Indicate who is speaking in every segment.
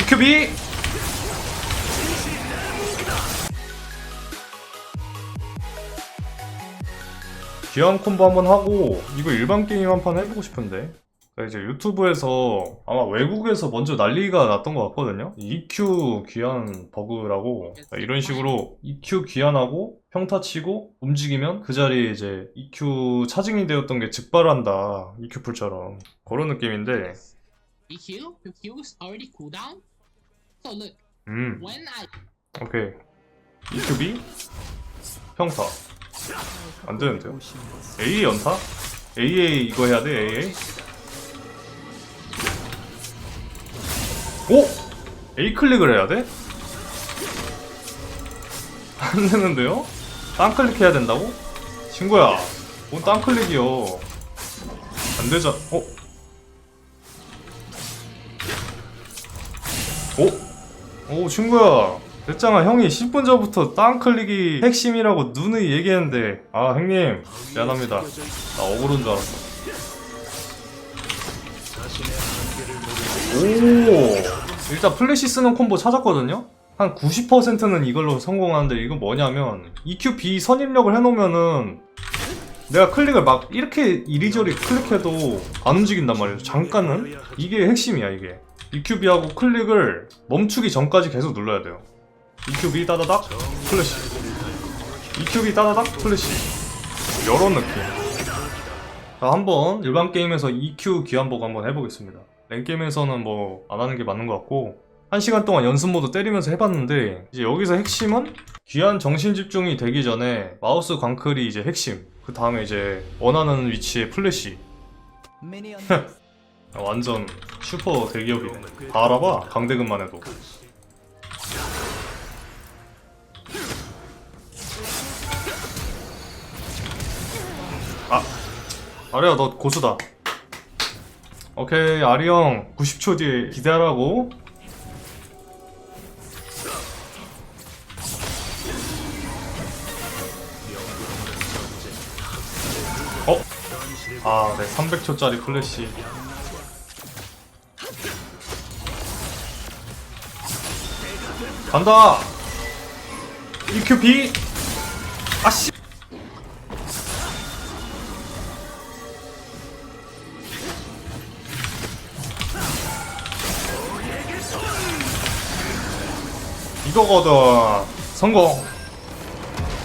Speaker 1: EQB 귀한 콤보 한번 하고 이거 일반 게임 한 판 해보고 싶은데. 그러니까 이제 유튜브에서 아마 외국에서 먼저 난리가 났던 것 같거든요. EQ 귀한 버그라고. 그러니까 이런 식으로 EQ 귀한하고 평타 치고 움직이면 그 자리에 이제 EQ 차징이 되었던 게 즉발한다. EQ 풀처럼. 그런 느낌인데.
Speaker 2: EQ? Your Q is already cooldown? So look,
Speaker 1: 음
Speaker 2: when I
Speaker 1: 오케이 EQB 평타 안 되는데요? AA 연타? AA 이거 해야 돼 AA 오! A 클릭을 해야 돼? 안 되는데요? 딴 클릭 해야 된다고? 친구야 뭔딴 클릭이요 안 되자 어? 오? 오 친구야. 됐잖아. 형이 10분 전부터 딴 클릭이 핵심이라고 누누이 얘기했는데. 아 형님. 미안합니다. 나 억울한 줄 알았어. 오. 일단 플래시 쓰는 콤보 찾았거든요? 한 90%는 이걸로 성공하는데 이건 뭐냐면 EQB 선입력을 해놓으면은 내가 클릭을 막 이렇게 이리저리 클릭해도 안 움직인단 말이에요. 잠깐은? 이게 핵심이야 이게 EQB하고 클릭을 멈추기 전까지 계속 눌러야 돼요. EQB 따다닥 플래시. EQB 따다닥 플래시. 이런 느낌 자 한번 일반 게임에서 EQ 귀환보고 한번 해보겠습니다. 랭게임에서는 뭐 안 하는 게 맞는 것 같고 한 시간 동안 연습 모드 때리면서 해봤는데 이제 여기서 핵심은 귀한 정신 집중이 되기 전에 마우스 광클이 이제 핵심. 그 다음에 이제 원하는 위치에 플래시. 아, 완전 슈퍼 대기업이네 다 알아봐 강대근만 해도 아 아리야 너 고수다 오케이 아리 형 90초 뒤에 기대하라고 어? 아, 네, 300초짜리 플래시. 간다! EQB! 아씨! 이거거든. 성공!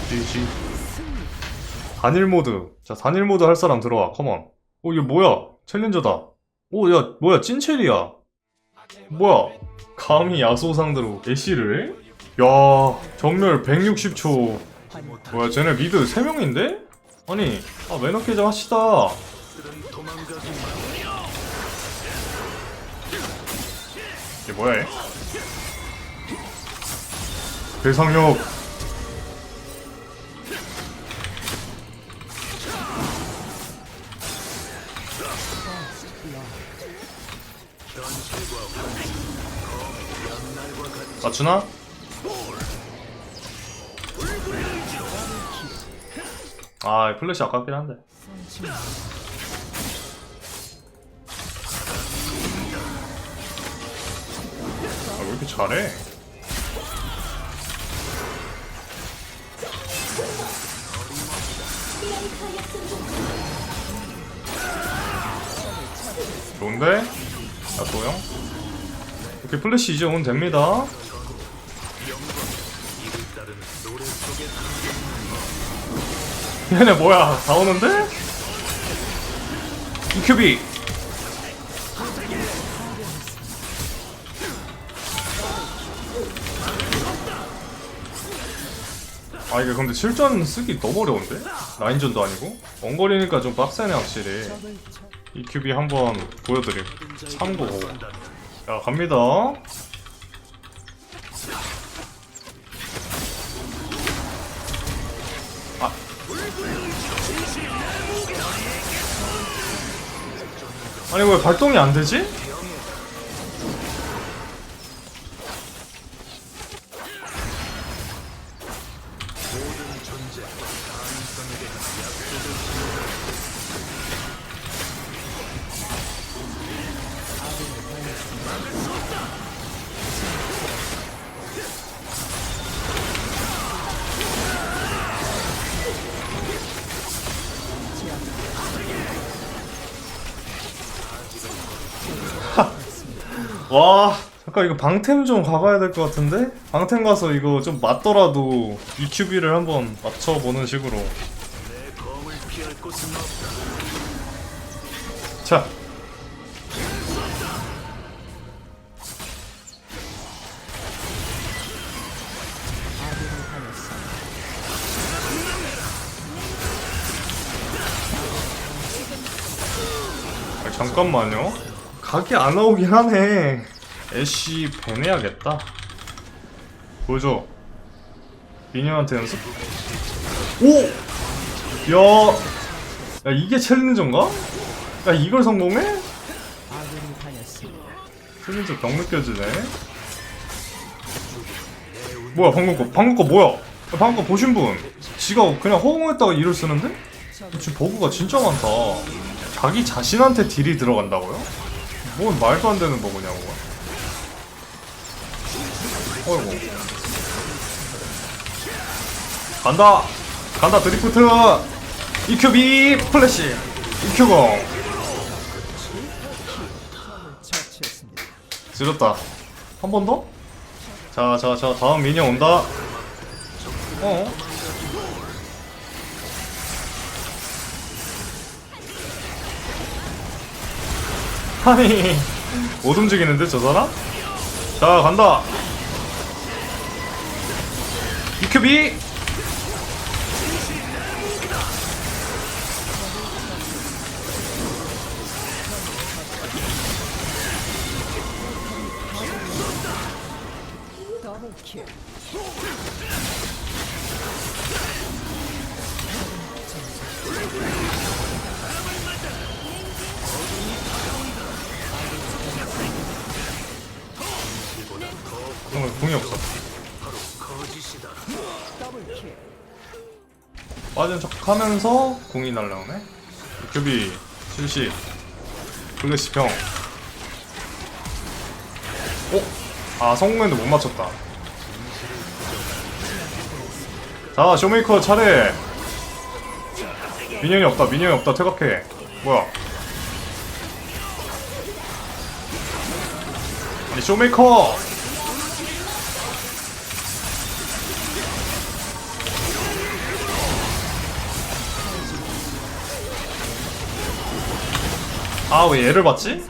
Speaker 1: GG. 단일 모드. 자, 단일 모드 할 사람 들어와. 컴온. 오, 이게 뭐야? 챌린저다. 오, 야, 뭐야? 찐첼이야. 뭐야? 감히 야소 상대로 애쉬를? 야, 정멸 160초. 뭐야, 쟤네 미드 3명인데? 아니, 아, 매너 깨장 하시다. 이게 뭐야, 얘? 대상력. 맞추나? 아, 플래시 아깝긴 한데. 아, 왜 이렇게 잘해? 좋은데? 자, 도영. 이렇게 플래시 이제 오면 됩니다. 얘네 뭐야? 다 오는데? EQB! 아 이게 근데 실전 쓰기 너무 어려운데? 라인전도 아니고? 원거리니까 좀 빡세네 확실히 EQB 한번 보여드림 참고 자 갑니다 아. 아니 왜 발동이 안 되지? 와 잠깐 이거 방템 좀 가봐야 될 것 같은데? 방템 가서 이거 좀 맞더라도 EQB를 한번 맞춰보는 식으로 자 아, 잠깐만요. 각이 안 나오긴 하네. 애쉬 배내야겠다. 보여줘. 미녀한테 연습? 오! 야! 야, 이게 챌린저인가? 야, 이걸 성공해? 챌린저 병 느껴지네. 뭐야, 방금 거, 방금 거 뭐야? 야, 방금 거 보신 분? 지가 그냥 허공했다가 이를 쓰는데? 지금 버그가 진짜 많다. 자기 자신한테 딜이 들어간다고요? 뭔 말도 안 되는 버그냐고. 어이구. 간다! 간다, 드리프트! EQB 플래시! EQ공! 지렸다. 한 번 더? 자, 자, 자, 다음 미니언 온다. 어? 아니. 못 움직이는데 저 사람? 자 간다. 유큐비 어, 공이 없어. 빠진 척 하면서 공이 날라오네? 유큐비 실시. 플래시 평 어? 아 성공했는데 못 맞췄다. 자 쇼메이커 차례. 미니언이 없다 미니언이 없다 퇴각해. 뭐야? 아니 쇼메이커 아 왜 얘를 봤지?